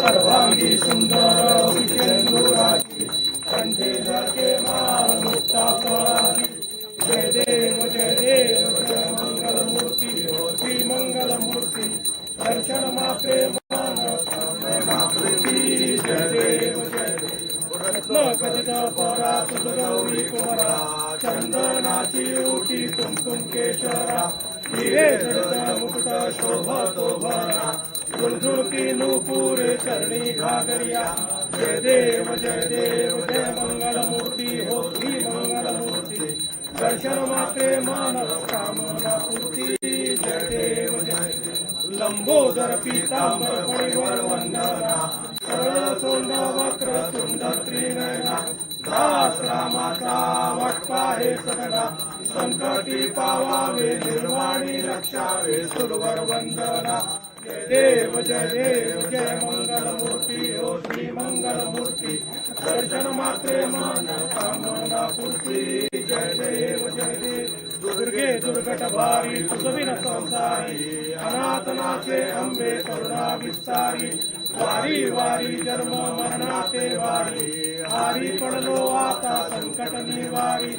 सर्वांगी सुंदर विषेंदुराजी कंठी झळके मान मुक्ता जय देव जय देव जय मंगल मूर्ती श्री मंगल मूर्ती दर्शन मात्रे मान जय देव जय देव. रत्न खचित परा सुगौरी कुमरा. चंदनाची उटी कुमकुम केशरा. हिरे जडित मुकुट शोभतो भरा. झुळझुळकी नूपुरे चरणी घागरिया जय देव जय देव जय मंगल मूर्ती हो श्री मंगल मूर्ती दर्शन मात्रे मानव कामना पूर्ती जय देव जय लंबोदर पीतांबर फणीवर वंदना। सरळ तोंड वक्र तुंड त्रिनयना दास रामाचा वाटपा हे सगळा। संकटी पावावे निर्वाणी रक्षावे सुरवर वंदना। जय देव जय देव, जय मंगल मूर्ति ओ श्री मंगल मूर्ति दर्शन मात्रे मान कामना पूर्ती जय देव जय देव दुर्गे दुर्गट भारी तुझविन संसारी अनाथनाचे अंबे करुणा विस्तारी वारी वारी जन्म मरणाचे वारी हारी पडलो आता संकट निवारी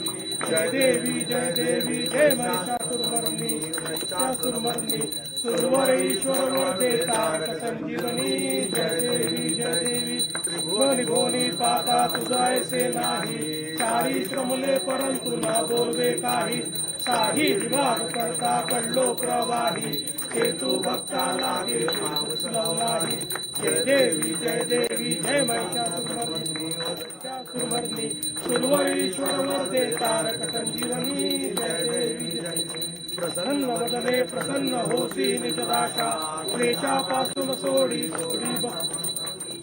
जय देवी जय देवी जय महिषासुरमर्नी महिषासुरमर्नी सुरवर ईश्वर वरदे तारक संजीवनी जय देवी जय देवी त्रिभुवनी भुवनी पाता तुझा ऐसे नाही। चारी श्रमले परंतु न बोलवे काही। साही विभाग करता पडलो प्रवाही। हेतू भक्ता लागे नाही जय देवी जय देवी जय महिषासुरमर्नी महिषासुरमर्नी सुरवर ईश्वर वरदे तारक संजीवनी जय देवी जय देवी प्रसन्न वदने प्रसन्न होसी निजदाशा क्लेशापासून सोडी सोडी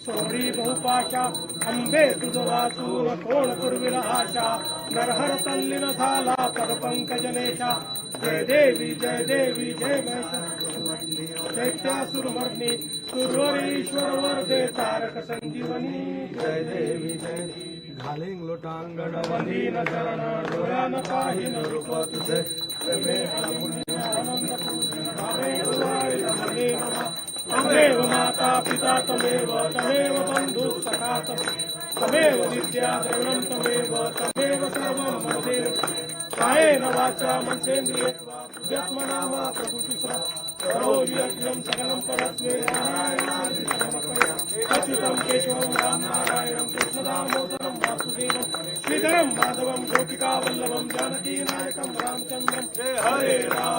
सोडी बहुपाशा अंबे तुझ वाचून कोण पूर्वील आशा नरहर तल्लीन झाला पद पंकजनेशा। जय देवी जय देवी जय महिषा दैत्यासुरमर्नी सुरवरीश्वर वरदे तारक संजीवनी। जय देवी जय देवी। घालिंग लोटांगण वंदीन चरण डोळ्यान पाहिन रूप तुझे तमेव माता पिता तमेव तमेव बंधु सखा तमेव विद्या तमेव तमेव सर्वं मम देव कायेन वाचा मनसेन्द्रिय यत्मना वा प्रभुतिस्रा करोमि यज्ञं सकलं परस्मै अच्युतं केशवं राम नारायणं कृष्णदामोदरं वासुदेवं श्रीधरं माधवं गोपिकावल्लभं जानकीनायकं रामचन्द्रं हरे राम।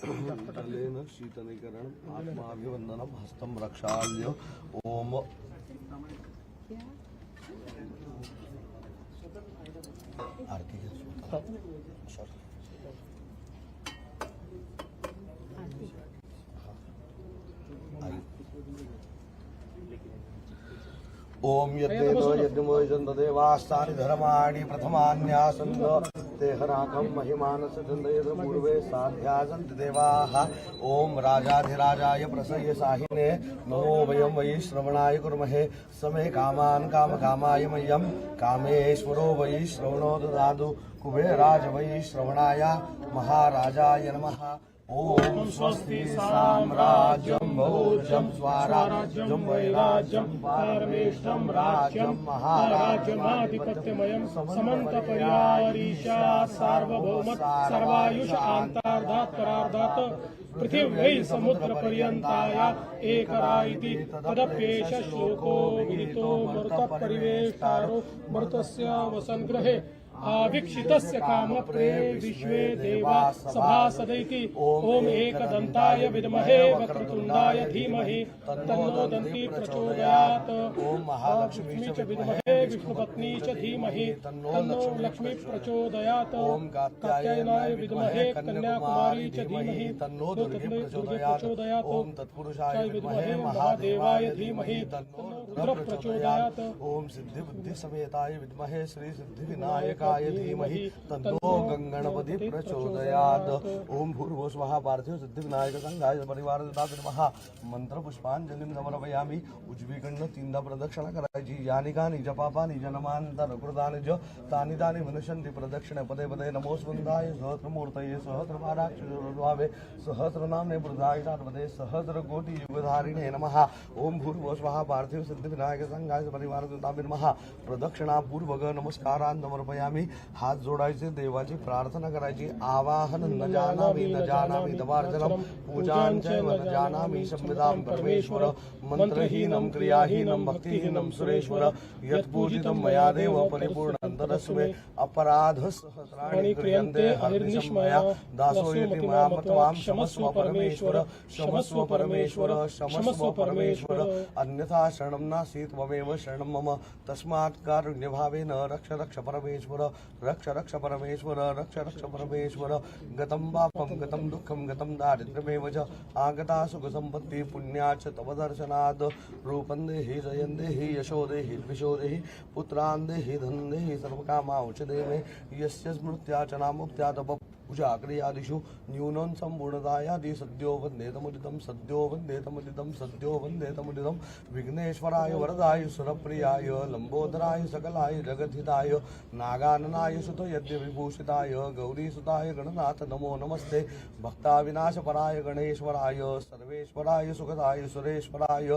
जलेन शीतलीकरण आत्माभिवंदनम हस्तम रक्षाल्य ओम आरती. ओम यज्ञमोजन देवास्तानि धर्माणि देहराकं महिमानस चन्दयद पूर्वे साध्यासन्ति देवाः। ॐ राजाधिराजाय प्रसय साहिने, नमो वयं वै श्रवणाय कुर्महे। समे काम कामकामाय मह्यं। कामेश्वरो वै श्रवणो ददातु कुबेराज वै श्रवणाय। महाराजाय नमः। ॐ स्वस्ति साम्राज्यं भोजं स्वाराज्यं वैराज्यं पारमेष्टं राज्यं महाराज्यमाधिपत्यमयं समन्तपर्यारीशा सार्वभौमत् सर्वायुष आन्तार्धात् परार्धात् पृथिव्यै समुद्रपर्यन्ताय एकरा इति तदप्येष श्लोको विदितो मरुतः परिवेष्टारो मरुतस्य वसन्गृहे आवीक्षितस्य कामप्रे विश्वे देवा सभासदैति ॐ एकदन्ताय विद्महे वक्रतुण्डाय धीमहि। तन्नो दन्ति प्रचोदयात्। ॐ महालक्ष्मी च विद्महे विष्णुपत्नी च धीमहि। तन्नो लक्ष्मी प्रचोदयात्। ॐ कात्यायनाय विद्महे कन्याकुमारी च धीमहि। तन्नो दुर्गे प्रचोदयात्। ॐ तत्पुरुषाय विद्महे महादेवाय धीमहि। तन्नो रुद्र प्रचोदयात्। ॐ सिद्धि बुद्धि समेताय विद्महे श्री विनायकाय धीमहि तन्नो गङ्गणपति प्रचोदयात्। ॐ भूर्भुव स्वः पार्थिव सिद्धि विनायक संघाय परिवार नमः। मंत्र पुष्पांजली समर्पयामी। उजवीकडनं तीनदा प्रदक्षिणा करायची। यानी कानी जपापानी जनमांतर कृतानि ज तानि तानि विनशन्ति प्रदक्षिणे। पदे पदे नमो नमोस्वन्दाय सहस्रमूर्तये सहस्रपादाक्षरे सहस्रनाम्ने वृद्धाय पदे सहस्र कोटि युगधारिणे नमः। ओम भूर्भुव स्वः पार्थिव सिद्धि विनायक संघाय परिवार नमः। प्रदक्षिणा पूर्वक नमस्कारान् समर्पयामी। हात जोडायचे देवाची प्रार्थना करायची आवाहन न जानामि न जानामि दवार्चनम पूजांचैव न जानामि संविदां परमेश्वर मन्त्रहीनं क्रियाहीनं, भक्तिहीनं सुरेश्वर, यत्पूजितं मया देव परिपूर्णन्तरस्मे अपराधसहस्राणि क्रियन्ते हरिर्निष्मया दासोऽयति मया मत्वां क्षमस्व परमेश्वर क्षमस्व परमेश्वर क्षमस्व परमेश्वर, अन्यथा शरणं नास्ति, त्वमेव शरणं मम, तस्मात् रक्ष रक्ष परमेश्वर रक्ष रक्ष परमेश्वर, रक्ष रक्ष परमेश्वर। गतं पापं, गतं दुःखं, गतं दारिद्र्यमेव च। आगता सुख पुण्या च तव दर्शनात्। रूपं देहि, जयं देहि, यशो देहि, द्विषो देहि। पुत्रान् देहि, धनं देहि सर्वकामांश देवे यस्य स्मृत्या च नामुक्त्या तप पूजा क्रियादिषु न्यूनं सम्पूर्णतायादि सद्यो वन्देतमुदितं सद्यो वन्देतमुदितं सद्यो वन्देतमुदितं विघ्नेश्वराय, वरदाय, सुरप्रियाय, लम्बोदराय, सकलाय जगद्धिताय नागाननाय सुत यज्ञविभूषिताय गौरीसुताय, गणनाथ, नमो नमस्ते। भक्ताविनाशपराय, गणेश्वराय, सर्वेश्वराय, सुखदाय, सुरेश्वराय,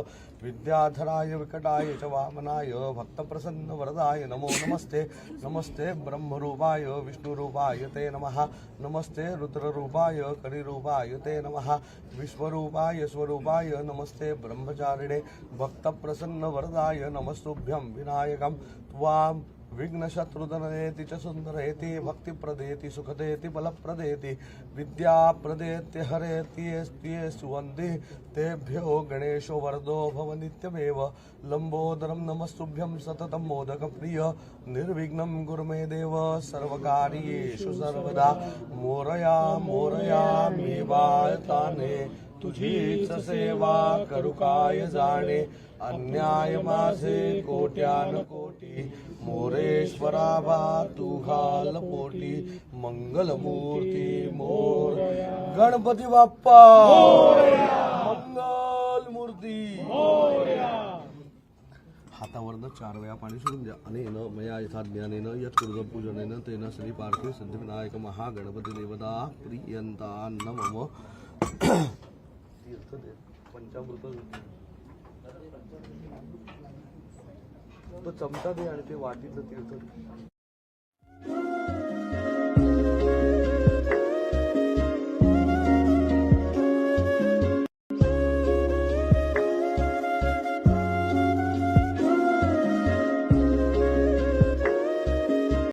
विद्याधराय, विकटाय, च वामनाय, भक्तप्रसन्नवरदाय, नमो नमस्ते। नमस्ते ब्रह्मरूपाय, विष्णुरूपाय, ते नमः। नमस्ते रुद्ररूपाय करिरूपाय ते नमः। विश्वरूपाय स्वरूपाय नमस्ते ब्रह्मचारिणे। भक्तप्रसन्नवरदाय नमस्तुभ्यं विनायकं। त्वां विघ्नशत्रुधनयेति च सुन्दरेति, भक्तिप्रदेति, सुखदेति, बलप्रदेति, विद्याप्रदेत्य हरेत्येस्त्ये सुवन्ति तेभ्यो गणेशो वरदो भव नित्यमेव लम्बोदरं नमस्तुभ्यं सततं मोदकप्रिय। निर्विघ्नं गुरु मे देव। सर्वकार्येषु सर्वदा। मोरया मोरया मी वाळताने तुझीच सेवा करू काय जाणे अन्याय माझे कोट्यान कोटी मोरेश्वरा बा तू घाल पोटी मंगलमूर्ती मोर गणपती बाप्पा मंगल मूर्ती हातावरनं चार वेळा पाणी सोडून द्या. अनेन मया यथा ज्ञानेन यत् कुर्द तेन श्री पार्थिव सिद्धिविनायक महागणपती देवता प्रियंता नम. तीर्थ पंचामृत तो चमचा दे आणि ते वाटीतलं तीर्थ